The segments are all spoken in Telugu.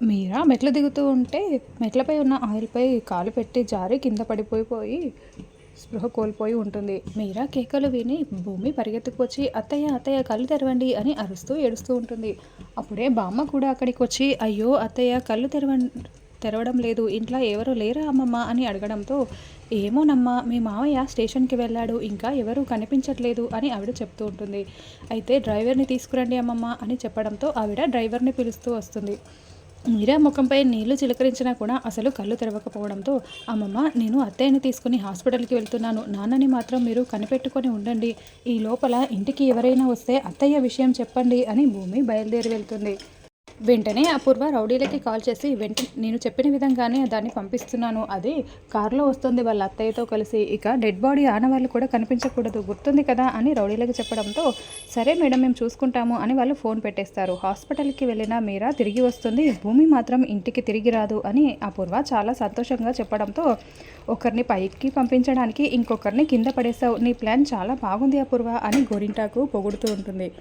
మీరా? మెట్లు దిగుతూ ఉంటే మెట్లపై ఉన్న ఆయిల్పై కాలు పెట్టి జారి కింద పడిపోయిపోయి స్పృహ కోల్పోయి ఉంటుంది. మీరా కేకలు విని భూమి పరిగెత్తుకొచ్చి అత్తయ్య అత్తయ్య కళ్ళు తెరవండి అని అరుస్తూ ఏడుస్తూ ఉంటుంది. అప్పుడే బామ్మ కూడా అక్కడికి వచ్చి అయ్యో అత్తయ్య కళ్ళు తెరవ తెరవడం లేదు. ఇంట్లో ఎవరు లేరా అమ్మమ్మ అని అడగడంతో ఏమోనమ్మా మీ మావయ్య స్టేషన్కి వెళ్ళాడు. ఇంకా ఎవరు కనిపించట్లేదు అని ఆవిడ చెప్తూ ఉంటుంది. అయితే డ్రైవర్ని తీసుకురండి అమ్మమ్మ అని చెప్పడంతో ఆవిడ డ్రైవర్ని పిలుస్తూ వస్తుంది. మీరా ముఖంపై నీళ్ళు చిలకరించినా కూడా అసలు కళ్ళు తెరవకపోవడంతో అమ్మమ్మ నేను అత్తయ్యని తీసుకుని హాస్పిటల్కి వెళ్తున్నాను. నాన్నని మాత్రం మీరు కనిపెట్టుకొని ఉండండి. ఈ లోపల ఇంటికి ఎవరైనా వస్తే అత్తయ్య విషయం చెప్పండి అని భూమి బయలుదేరి వెళ్తుంది. వెంటనే అపూర్వ రౌడీలకి కాల్ చేసి వెంట నేను చెప్పిన విధంగానే దాన్ని పంపిస్తున్నాను. అది కారులో వస్తుంది వాళ్ళ అత్తయ్యతో కలిసి. ఇక డెడ్ బాడీ ఆనవాళ్ళు కూడా కనిపించకూడదు. గుర్తుంది కదా? అని రౌడీలకి చెప్పడంతో సరే మేడం మేము చూసుకుంటాము అని వాళ్ళు ఫోన్ పెట్టేస్తారు. హాస్పిటల్కి వెళ్ళిన మీరా? తిరిగి వస్తుంది. భూమి మాత్రం ఇంటికి తిరిగి రాదు అని అపూర్వ చాలా సంతోషంగా చెప్పడంతో ఒకరిని పైకి పంపించడానికి ఇంకొకరిని కింద పడేసావు నీ ప్లాన్ చాలా బాగుంది అపూర్వ అని గోరింటాకు పొగుడుతూ ఉంటుంది.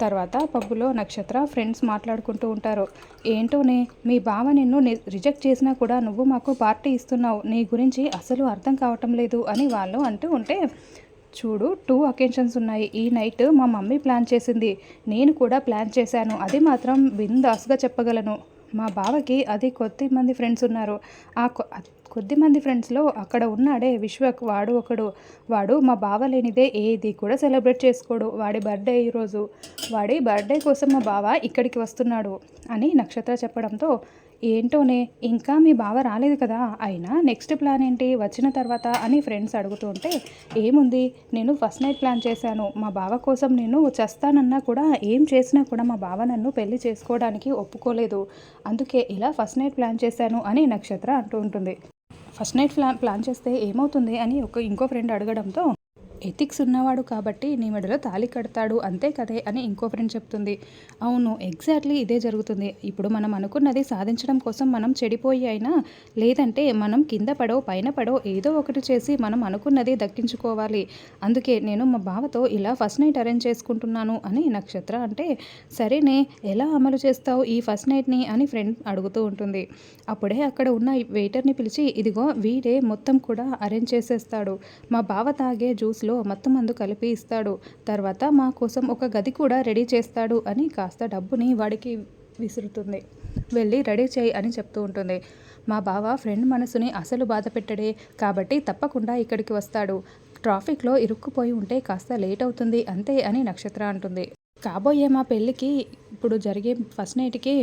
తర్వాత పబ్బులో నక్షత్ర ఫ్రెండ్స్ మాట్లాడుకుంటూ ఉంటారు. ఏంటోనే మీ బావ నిన్ను రిజెక్ట్ చేసినా కూడా నువ్వు మాకు పార్టీ ఇస్తున్నావు. నీ గురించి అసలు అర్థం కావటం లేదు అని వాళ్ళు అంటూ ఉంటే చూడు టూ అకేషన్స్ ఉన్నాయి. ఈ నైట్ మా మమ్మీ ప్లాన్ చేసింది. నేను కూడా ప్లాన్ చేశాను. అది మాత్రం బిందాస్గా చెప్పగలను. మా బావకి అది కొద్ది మంది ఫ్రెండ్స్ ఉన్నారు. ఆ కొద్ది మంది ఫ్రెండ్స్లో అక్కడ ఉన్నాడే విశ్వక్ వాడు ఒకడు. వాడు మా బావ లేనిదే ఏది కూడా సెలబ్రేట్ చేసుకోడు. వాడి బర్త్డే ఈరోజు వాడి బర్త్డే కోసం మా బావ ఇక్కడికి వస్తున్నాడు అని నక్షత్ర చెప్పడంతో ఏంటోనే ఇంకా మీ బావ రాలేదు కదా అయినా నెక్స్ట్ ప్లాన్ ఏంటి? వచ్చిన తర్వాత అని ఫ్రెండ్స్ అడుగుతుంటే ఏముంది? నేను ఫస్ట్ నైట్ ప్లాన్ చేశాను. మా బావ కోసం నేను చేస్తానన్నా కూడా ఏం చేసినా కూడా మా బావ నన్ను పెళ్ళి చేసుకోవడానికి ఒప్పుకోలేదు. అందుకే ఇలా ఫస్ట్ నైట్ ప్లాన్ చేశాను అని నక్షత్ర అంటూ ఉంటుంది. ఫస్ట్ నైట్ ప్లాన్ ప్లాన్ చేస్తే ఏమవుతుంది అని ఒక ఇంకో ఫ్రెండ్ అడగడంతో ఎథిక్స్ ఉన్నవాడు కాబట్టి నీ మెడలో తాలి కడతాడు అంతే కదే అని ఇంకో ఫ్రెండ్ చెప్తుంది. అవును ఎగ్జాక్ట్లీ ఇదే జరుగుతుంది. ఇప్పుడు మనం అనుకున్నది సాధించడం కోసం మనం చెడిపోయి అయినా లేదంటే మనం కింద పడో పైన పడో ఏదో ఒకటి చేసి మనం అనుకున్నది దక్కించుకోవాలి. అందుకే నేను మా బావతో ఇలా ఫస్ట్ నైట్ అరేంజ్ చేసుకుంటున్నాను అని నక్షత్ర అంటే సరేనే ఎలా అమలు చేస్తావు ఈ ఫస్ట్ నైట్ని అని ఫ్రెండ్ అడుగుతూ ఉంటుంది. అప్పుడే అక్కడ ఉన్న వెయిటర్ని పిలిచి ఇదిగో వీడే మొత్తం కూడా అరేంజ్ చేసేస్తాడు. మా బావ తాగే జ్యూస్లో అందులో మొత్తం మందు కలిపి ఇస్తాడు. తర్వాత మా కోసం ఒక గది కూడా రెడీ చేస్తాడు అని కాస్త డబ్బుని వాడికి విసురుతుంది. వెళ్ళి రెడీ చేయి అని చెప్తూ ఉంటుంది. మా బావ ఫ్రెండ్ మనసుని అసలు బాధ పెట్టడే. కాబట్టి తప్పకుండా ఇక్కడికి వస్తాడు. ట్రాఫిక్లో ఇరుక్కుపోయి ఉంటే కాస్త లేట్ అవుతుంది అంతే అని నక్షత్ర అంటుంది. కాబోయే మా పెళ్ళికి ఇప్పుడు జరిగే ఫస్ట్ నైట్కి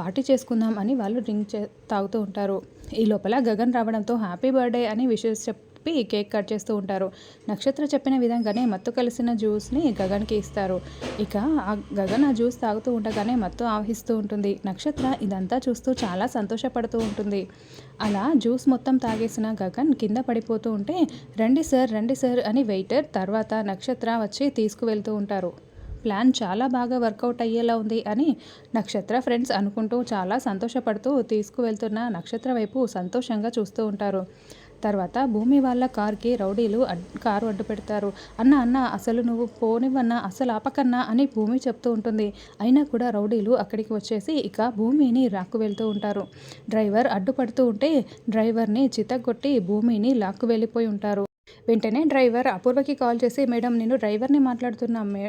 పార్టీ చేసుకుందాం అని వాళ్ళు డ్రింక్ చే తాగుతూ ఉంటారు. ఈ లోపల గగన్ రావడంతో హ్యాపీ బర్త్డే అని విషెస్ చెప్ చెప్పి కేక్ కట్ చేస్తూ ఉంటారు. నక్షత్ర చెప్పిన విధంగానే మత్తు కలిసిన జ్యూస్ని గగన్కి ఇస్తారు. ఇక ఆ గగన్ ఆ జ్యూస్ తాగుతూ ఉండగానే మత్తు ఆవహిస్తూ ఉంటుంది. నక్షత్ర ఇదంతా చూస్తూ చాలా సంతోషపడుతూ ఉంటుంది. అలా జ్యూస్ మొత్తం తాగేసిన గగన్ కింద పడిపోతూ ఉంటే రండి సార్ రండి సార్ అని వెయిటర్ తర్వాత నక్షత్ర వచ్చి తీసుకువెళ్తూ ఉంటారు. ప్లాన్ చాలా బాగా వర్కౌట్ అయ్యేలా ఉంది అని నక్షత్ర ఫ్రెండ్స్ అనుకుంటూ చాలా సంతోషపడుతూ తీసుకువెళ్తున్న నక్షత్ర వైపు సంతోషంగా చూస్తూ ఉంటారు. తర్వాత భూమి వాళ్ళ కార్కి రౌడీలు కారు అడ్డు పెడతారు. అన్న అన్న అసలు నువ్వు పోనివ్వన్నా అసలు ఆపకన్నా అని భూమి చెప్తూ ఉంటుంది. అయినా కూడా రౌడీలు అక్కడికి వచ్చేసి ఇక భూమిని రాక్కు వెళ్తూ ఉంటారు. డ్రైవర్ అడ్డుపడుతూ ఉంటే డ్రైవర్ని చితగొట్టి భూమిని లాక్కు వెళ్ళిపోయి ఉంటారు. వెంటనే డ్రైవర్ అపూర్వకి కాల్ చేసి మేడం నేను డ్రైవర్ని మాట్లాడుతున్నా. మే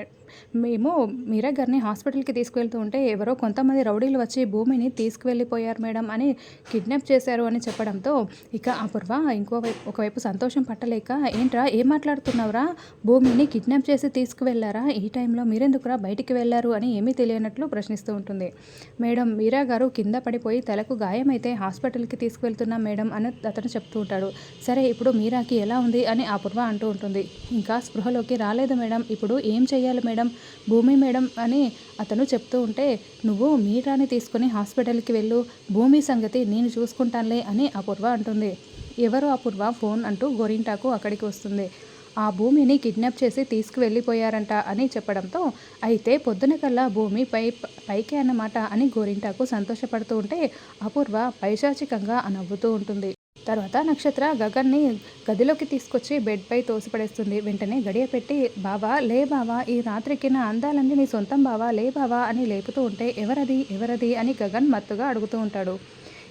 మేము మీరా గారిని హాస్పిటల్కి తీసుకువెళ్తూ ఉంటే ఎవరో కొంతమంది రౌడీలు వచ్చి భూమిని తీసుకువెళ్ళిపోయారు మేడం అని కిడ్నాప్ చేశారు అని చెప్పడంతో ఇక అపూర్వ ఇంకో వైపు ఒకవైపు సంతోషం పట్టలేక ఏంట్రా ఏం మాట్లాడుతున్నావురా? భూమిని కిడ్నాప్ చేసి తీసుకువెళ్ళారా? ఈ టైంలో మీరెందుకురా బయటికి వెళ్ళారు? అని ఏమీ తెలియనట్లు ప్రశ్నిస్తూ ఉంటుంది. మేడం మీరా గారు కింద పడిపోయి తలకు గాయమైతే హాస్పిటల్కి తీసుకువెళ్తున్నాం మేడం అని అతను చెప్తూ ఉంటాడు. సరే ఇప్పుడు మీరాకి ఎలా ఉంది? అని అపూర్వ అంటూ ఉంటుంది. ఇంకా స్పృహలోకి రాలేదు మేడం. ఇప్పుడు ఏం చేయాలి మేడం? మేడం భూమి మేడం అని అతను చెప్తూ ఉంటే నువ్వు మీరాని తీసుకుని హాస్పిటల్కి వెళ్ళు. భూమి సంగతి నేను చూసుకుంటానులే అని అపూర్వ అంటుంది. ఎవరు అపూర్వ ఫోన్ అంటూ గోరింటాకు అక్కడికి వస్తుంది. ఆ భూమిని కిడ్నాప్ చేసి తీసుకువెళ్ళిపోయారంట అని చెప్పడంతో అయితే పొద్దున కల్లా భూమి పై పైకే అన్నమాట అని గోరింటాకు సంతోషపడుతూ ఉంటే అపూర్వ పైశాచికంగా నవ్వుతూ ఉంటుంది. తర్వాత నక్షత్ర గగన్ని గదిలోకి తీసుకొచ్చి బెడ్పై తోసిపడేస్తుంది. వెంటనే గడియ పెట్టి బావా లే బావా ఈ రాత్రికి నా అందాలన్నీ నీ సొంతం బావా లే బావా అని లేపుతూ ఉంటే ఎవరది ఎవరది అని గగన్ మత్తుగా అడుగుతూ ఉంటాడు.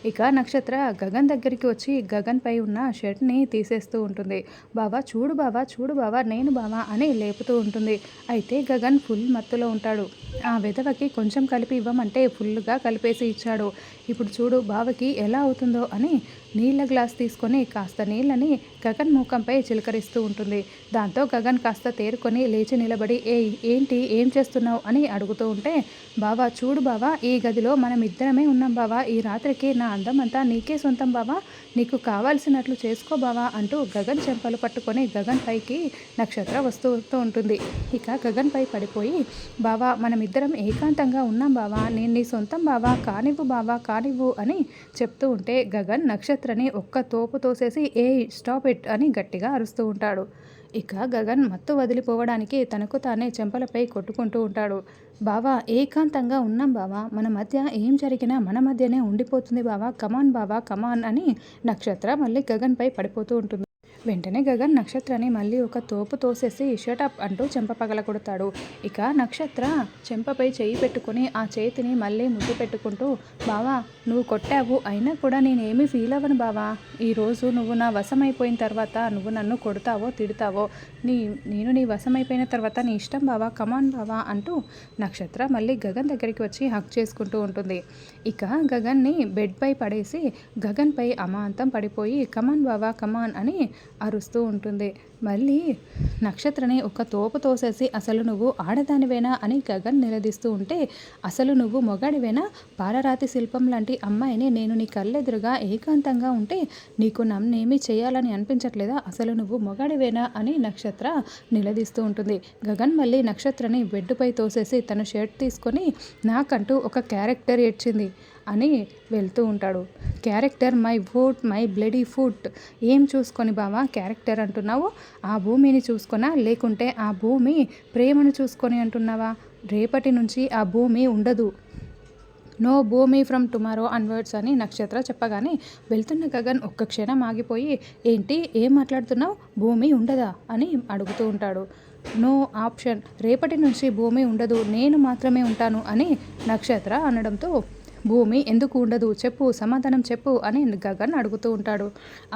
ఇక నక్షత్ర గగన్ దగ్గరికి వచ్చి గగన్ పై ఉన్న షర్ట్ని తీసేస్తూ ఉంటుంది. బావా చూడు బావా చూడు బావా నేను బావా అని లేపుతూ ఉంటుంది. అయితే గగన్ ఫుల్ మత్తులో ఉంటాడు. ఆ విధవకి కొంచెం కలిపి ఇవ్వమంటే ఫుల్గా కలిపేసి ఇచ్చాడు. ఇప్పుడు చూడు బావకి ఎలా అవుతుందో అని నీళ్ళ గ్లాస్ తీసుకొని కాస్త నీళ్ళని గగన్ ముఖంపై చిలకరిస్తూ ఉంటుంది. దాంతో గగన్ కాస్త తేరుకొని లేచి నిలబడి ఏ ఏంటి? ఏం చేస్తున్నావు? అని అడుగుతూ ఉంటే బావా చూడు బావా ఈ గదిలో మనం ఇద్దరమే ఉన్నాం బావా. ఈ రాత్రికి నా అందం అంతా నీకే సొంతం బావా. నీకు కావాల్సినట్లు చేసుకో బావా అంటూ గగన్ చెంపలు పట్టుకొని గగన్ పైకి నక్షత్ర వస్తూ వస్తూ ఉంటుంది. ఇక గగన్ పై పడిపోయి బావా మనం ఇద్దరం ఏకాంతంగా ఉన్నాం బావా. నేను నీ సొంతం బావా. కానివ్వు బావా కానివ్వు అని చెప్తూ ఉంటే గగన్ నక్షత్ర నక్షత్రని ఒక్క తోపు తోసేసి ఏ స్టాప్ ఇట్ అని గట్టిగా అరుస్తూ ఉంటాడు. ఇక గగన్ మత్తు వదిలిపోవడానికి తనకు తానే చెంపలపై కొట్టుకుంటూ ఉంటాడు. బావా ఏకాంతంగా ఉన్నాం బావా. మన మధ్య ఏం జరిగినా మన మధ్యనే ఉండిపోతుంది బావా. కమాన్ బావా కమాన్ అని నక్షత్ర మళ్ళీ గగన్పై పడిపోతూ ఉంటుంది. వెంటనే గగన్ నక్షత్రాన్ని మళ్ళీ ఒక తోపు తోసేసి షటప్ అంటూ చెంప పగల కొడతాడు. ఇక నక్షత్ర చెంపపై చేయి పెట్టుకుని ఆ చేతిని మళ్ళీ ముద్దు పెట్టుకుంటూ బావా నువ్వు కొట్టావు అయినా కూడా నేనేమీ ఫీల్ అవ్వను బావా. ఈరోజు నువ్వు నా వశమైపోయిన తర్వాత నువ్వు నన్ను కొడతావో తిడతావో నీ నేను నీ వశమైపోయిన తర్వాత నీ ఇష్టం బావా. కమాన్ బావా అంటూ నక్షత్ర మళ్ళీ గగన్ దగ్గరికి వచ్చి హక్ చేసుకుంటూ ఉంటుంది. ఇక గగన్ని బెడ్పై పడేసి గగన్పై అమాంతం పడిపోయి కమాన్ బావా కమాన్ అని అరుస్తూ ఉంటుంది. మళ్ళీ నక్షత్రని ఒక తోపు తోసేసి అసలు నువ్వు ఆడదానివేనా అని గగన్ నిలదీస్తూ ఉంటే అసలు నువ్వు మొగాడివేనా? పాలరాతి శిల్పం లాంటి అమ్మాయిని నేను నీ కళ్ళెదురుగా ఏకాంతంగా ఉంటే నీకు నన్నేమీ చేయాలని అనిపించట్లేదా? అసలు నువ్వు మొగాడివేనా? అని నక్షత్ర నిలదీస్తూ ఉంటుంది. గగన్ మళ్ళీ నక్షత్రని బెడ్డుపై తోసేసి తన షర్ట్ తీసుకొని నాకంటూ ఒక క్యారెక్టర్ ఏడ్చింది. అని వెళ్తూ ఉంటాడు. Character my foot my bloody foot. ఏం చూసుకొని బావా క్యారెక్టర్ అంటున్నావు? ఆ భూమిని చూసుకున్నా లేకుంటే ఆ భూమి ప్రేమను చూసుకొని అంటున్నావా? రేపటి నుంచి ఆ భూమి ఉండదు. నో భూమి ఫ్రమ్ టుమారో అన్వర్డ్స్ అని నక్షత్ర చెప్పగానే వెళ్తున్న గగన్ ఒక్క క్షణం ఆగిపోయి ఏంటి? ఏం మాట్లాడుతున్నావు? భూమి ఉండదా? అని అడుగుతూ ఉంటాడు. No option. రేపటి నుంచి భూమి ఉండదు. నేను మాత్రమే ఉంటాను అని నక్షత్ర అనడంతో భూమి ఎందుకు ఉండదు? చెప్పు సమాధానం చెప్పు అని గగన్ అడుగుతూ ఉంటాడు.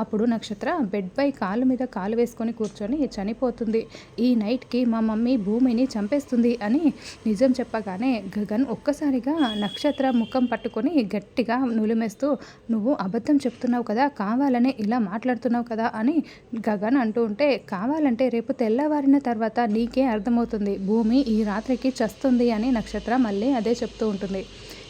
అప్పుడు నక్షత్ర బెడ్పై కాలు మీద కాలు వేసుకొని కూర్చొని చనిపోతుంది. ఈ నైట్కి మా మమ్మీ భూమిని చంపేస్తుంది అని నిజం చెప్పగానే గగన్ ఒక్కసారిగా నక్షత్ర ముఖం పట్టుకొని గట్టిగా నులిమేస్తూ నువ్వు అబద్ధం చెప్తున్నావు కదా కావాలనే ఇలా మాట్లాడుతున్నావు కదా అని గగన్ అంటూ ఉంటే కావాలంటే రేపు తెల్లవారిన తర్వాత నీకే అర్థమవుతుంది. భూమి ఈ రాత్రికి చస్తుంది అని నక్షత్ర మళ్ళీ అదే చెప్తూ ఉంటుంది.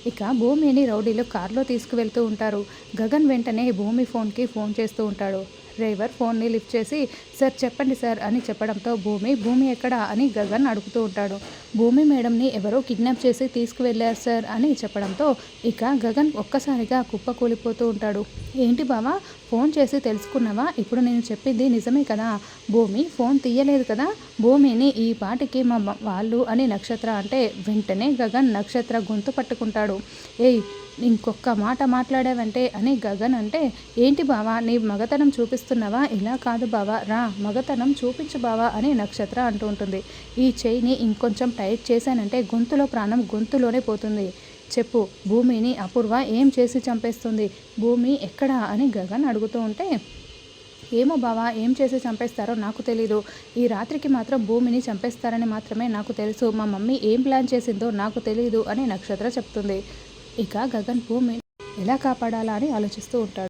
ఇక భూమిని రౌడీలు కారులో తీసుకువెళ్తూ ఉంటారు. గగన్ వెంటనే భూమి ఫోన్కి ఫోన్ చేస్తూ ఉంటాడు. డ్రైవర్ ఫోన్ని లిఫ్ట్ చేసి సార్ చెప్పండి సార్ అని చెప్పడంతో భూమి భూమి ఎక్కడా? అని గగన్ అడుగుతూ ఉంటాడు. భూమి మేడంని ఎవరో కిడ్నాప్ చేసి తీసుకువెళ్ళారు సార్ అని చెప్పడంతో ఇక గగన్ ఒక్కసారిగా కుప్ప కూలిపోతూ ఉంటాడు. ఏంటి బావా? ఫోన్ చేసి తెలుసుకున్నావా? ఇప్పుడు నేను చెప్పింది నిజమే కదా? భూమి ఫోన్ తీయలేదు కదా? భూమిని ఈ పాటికి మా వాళ్ళు అని నక్షత్ర అంటే వెంటనే గగన్ నక్షత్ర గొంతు పట్టుకుంటాడు. ఏయ్ ఇంకొక మాట మాట్లాడావంటే? అని గగన్ అంటే ఏంటి బావా నీ మగతనం చూపిస్తున్నావా? ఇలా కాదు బావా రా మగతనం చూపించు బావా అని నక్షత్ర అంటూ ఉంటుంది. ఈ చెయ్యిని ఇంకొంచెం టైట్ చేశానంటే గొంతులో ప్రాణం గొంతులోనే పోతుంది. చెప్పు భూమిని అపూర్వ ఏం చేసి చంపేస్తుంది? భూమి ఎక్కడా? అని గగన్ అడుగుతూ ఉంటే ఏమో బావా ఏం చేసి చంపేస్తారో నాకు తెలీదు. ఈ రాత్రికి మాత్రం భూమిని చంపేస్తారని మాత్రమే నాకు తెలుసు. మా మమ్మీ ఏం ప్లాన్ చేసిందో నాకు తెలియదు అని నక్షత్ర చెప్తుంది. ఇక గగన్ భూమి ఎలా కాపాడాలా అని ఆలోచిస్తూ ఉంటాడు.